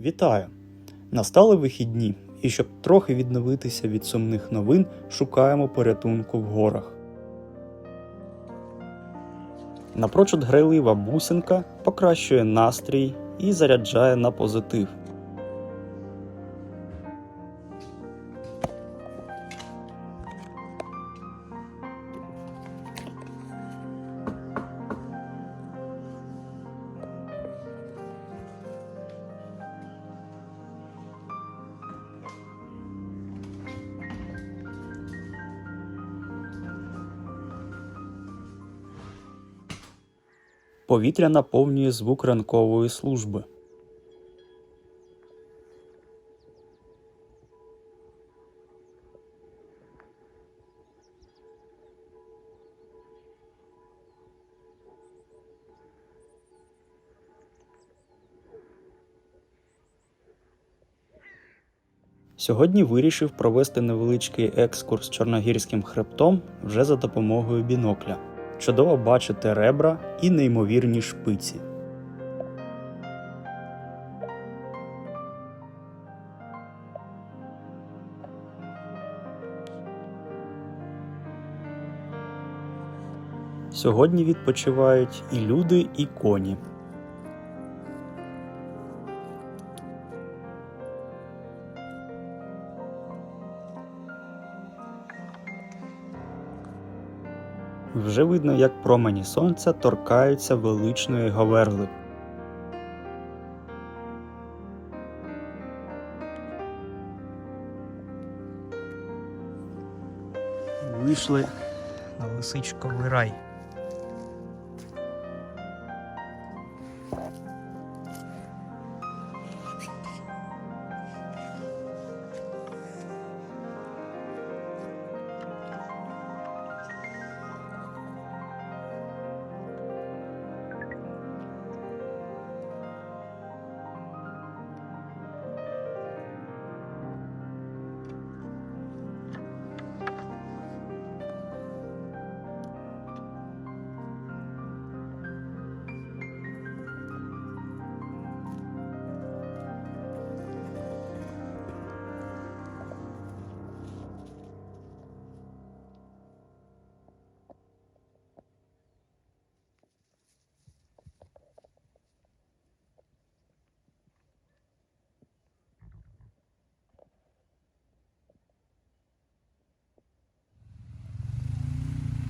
Вітаю! Настали вихідні, і щоб трохи відновитися від сумних новин, шукаємо порятунку в горах. Напрочуд грайлива бусинка покращує настрій і заряджає на позитив. Повітря наповнює звук ранкової служби. Сьогодні вирішив провести невеличкий екскурс чорногірським хребтом вже за допомогою бінокля. Чудово бачити ребра і неймовірні шпиці. Сьогодні відпочивають і люди, і коні. Вже видно, як промені сонця торкаються величної говерли. Вийшли на лисичковий рай.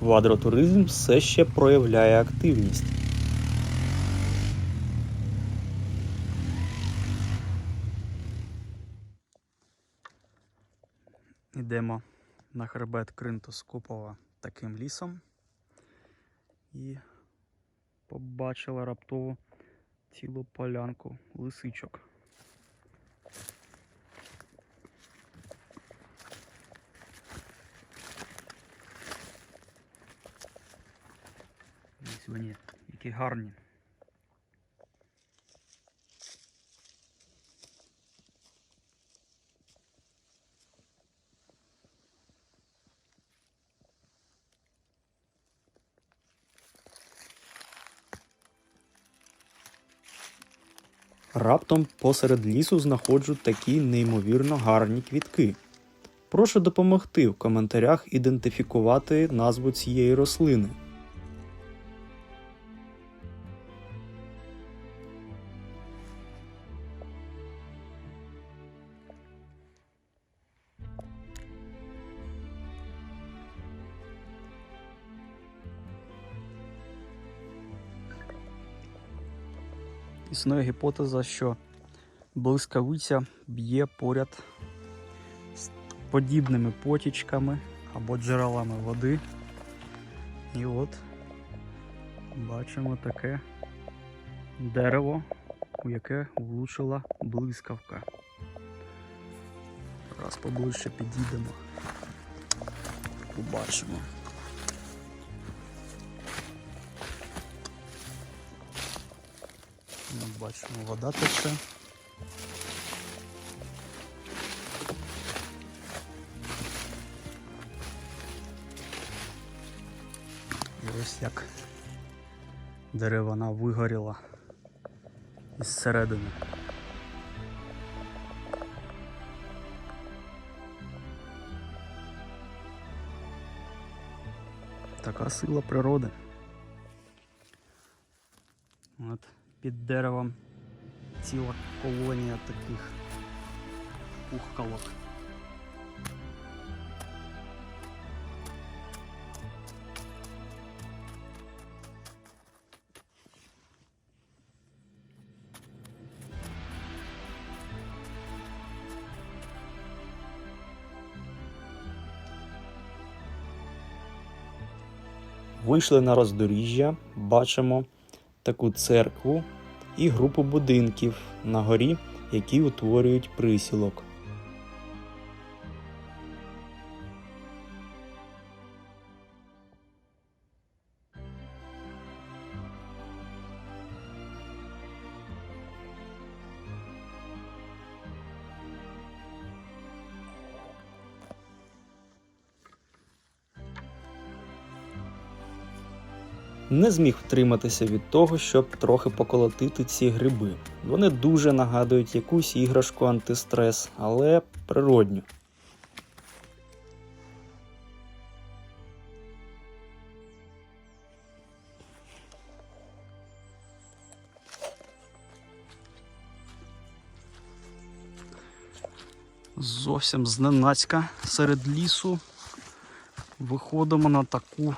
Квадротуризм все ще проявляє активність. Йдемо на хребет Кринтоскопова таким лісом і побачила раптово цілу полянку лисичок. Вони, які гарні. Раптом посеред лісу знаходжу такі неймовірно гарні квітки. Прошу допомогти в коментарях ідентифікувати назву цієї рослини. Існує гіпотеза, що блискавиця б'є поряд з подібними потічками або джерелами води. І от бачимо таке дерево, у яке влучила блискавка. Раз поближче підійдемо. Побачимо. бачимо, вода тече. І ось як деревина вигоріла із середини. Така сила природи. Під деревом ціла колонія таких пухкалок. Вийшли на роздоріжжя, бачимо таку церкву і групу будинків на горі, які утворюють присілок. Не зміг втриматися від того, щоб трохи поколотити ці гриби. Вони дуже нагадують якусь іграшку антистрес, але природню. Зовсім зненацька серед лісу виходимо на таку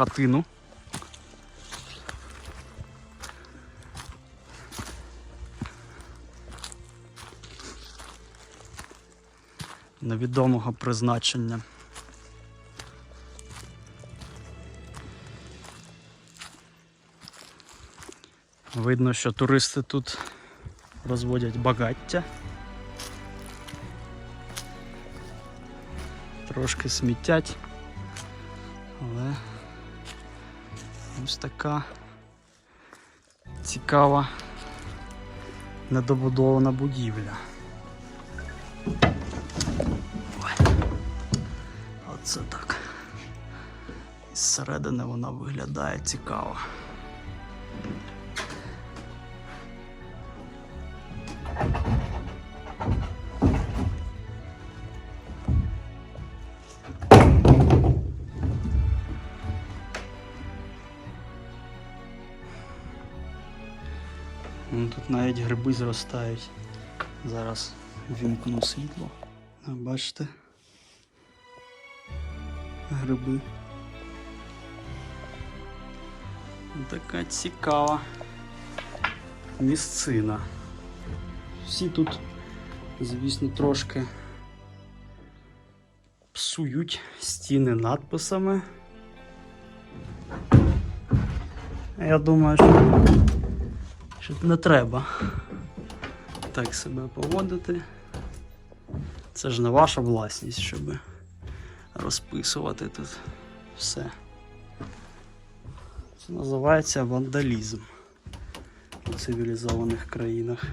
хатину. Невідомого призначення. Видно, що туристи тут розводять багаття. Трошки смітять, але Ось така цікава недобудована будівля. Оце так. Зсередини вона виглядає цікаво. Навіть гриби зростають. Зараз вімкну світло. Бачите? Гриби. Така цікава місцина. Всі тут, звісно, трошки псують стіни надписами. Я думаю, що що не треба так себе поводити. Це ж не ваша власність, щоб розписувати тут все. Це називається вандалізм у цивілізованих країнах.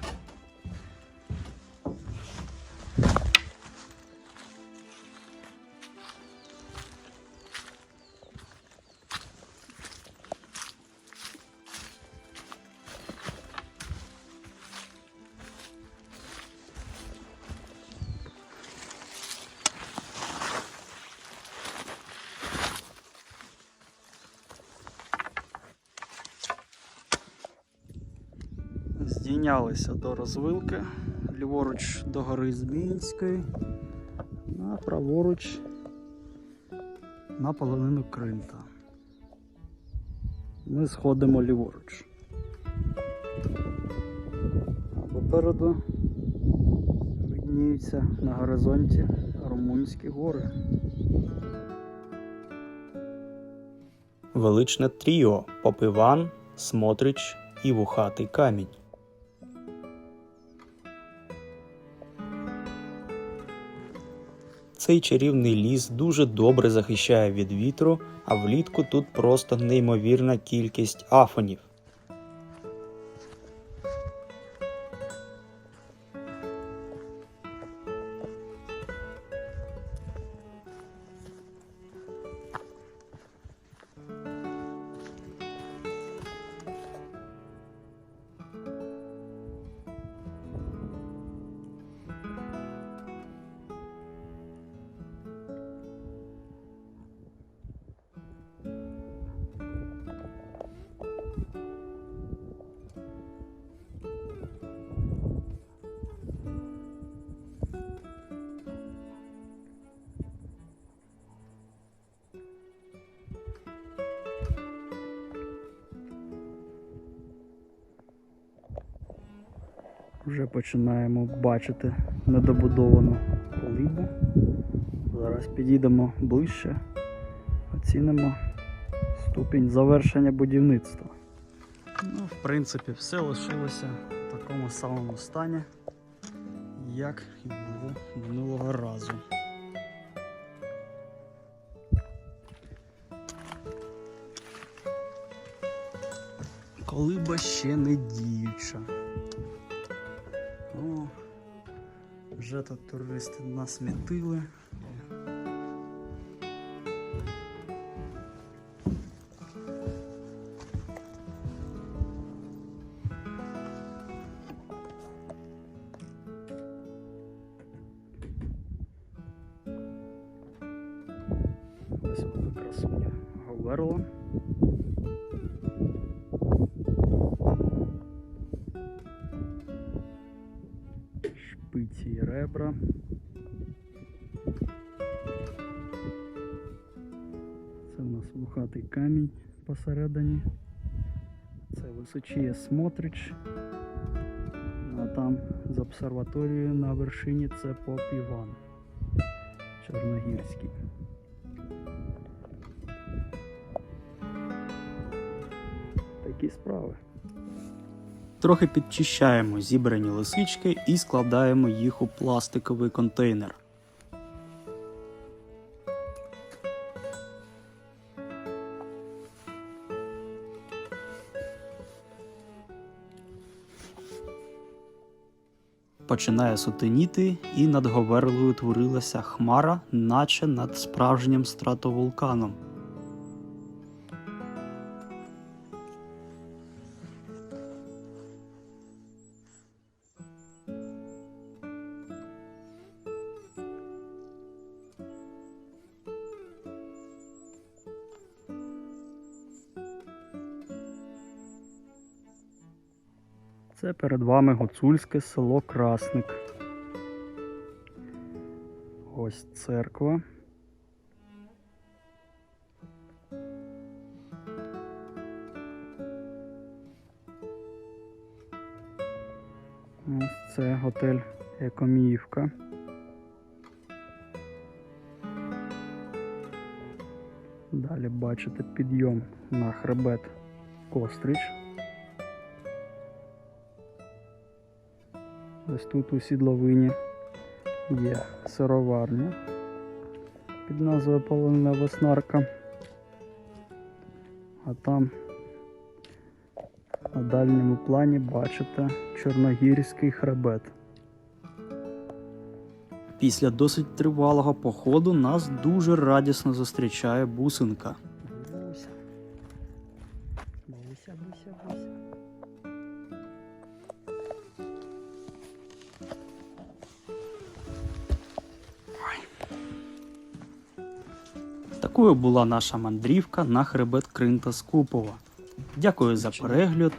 Здійнялися до розвилки, ліворуч до гори Зміїнської, а праворуч на половину Кринта. Ми сходимо ліворуч. А попереду видніються на горизонті Румунські гори. Величне тріо Попиван, Смотрич і Вухатий камінь. Цей чарівний ліс дуже добре захищає від вітру, а влітку тут просто неймовірна кількість афонів. Вже починаємо бачити недобудовану колибу. Зараз підійдемо ближче, оцінимо ступінь завершення будівництва. Ну, в принципі, все лишилося в такому самому стані, як і було минулого разу. Колиба ще не діюча. Вже тут туристи насмітили. Ребра. Це у нас вухатий камінь посередині. Це височіє Смотрич. А там з обсерваторією на вершині це поп Іван Чорногірський. Такі справи. Трохи підчищаємо зібрані лисички і складаємо їх у пластиковий контейнер. Починає сутеніти, і над Говерлою утворилася хмара, наче над справжнім стратовулканом. Перед вами гуцульське село Красник. Ось церква. Ось це готель Екоміївка. Далі бачите підйом на хребет Кострич. Ось тут у сідловині є сироварня під назвою Полонина Веснарка. А там на дальньому плані бачите Чорногірський хребет. Після досить тривалого походу нас дуже радісно зустрічає бусинка. Буся. Буся, буся, буся. Такою була наша мандрівка на хребет Кринта Скупова. Дякую за перегляд.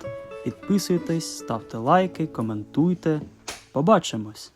Підписуйтесь, ставте лайки, коментуйте. Побачимось!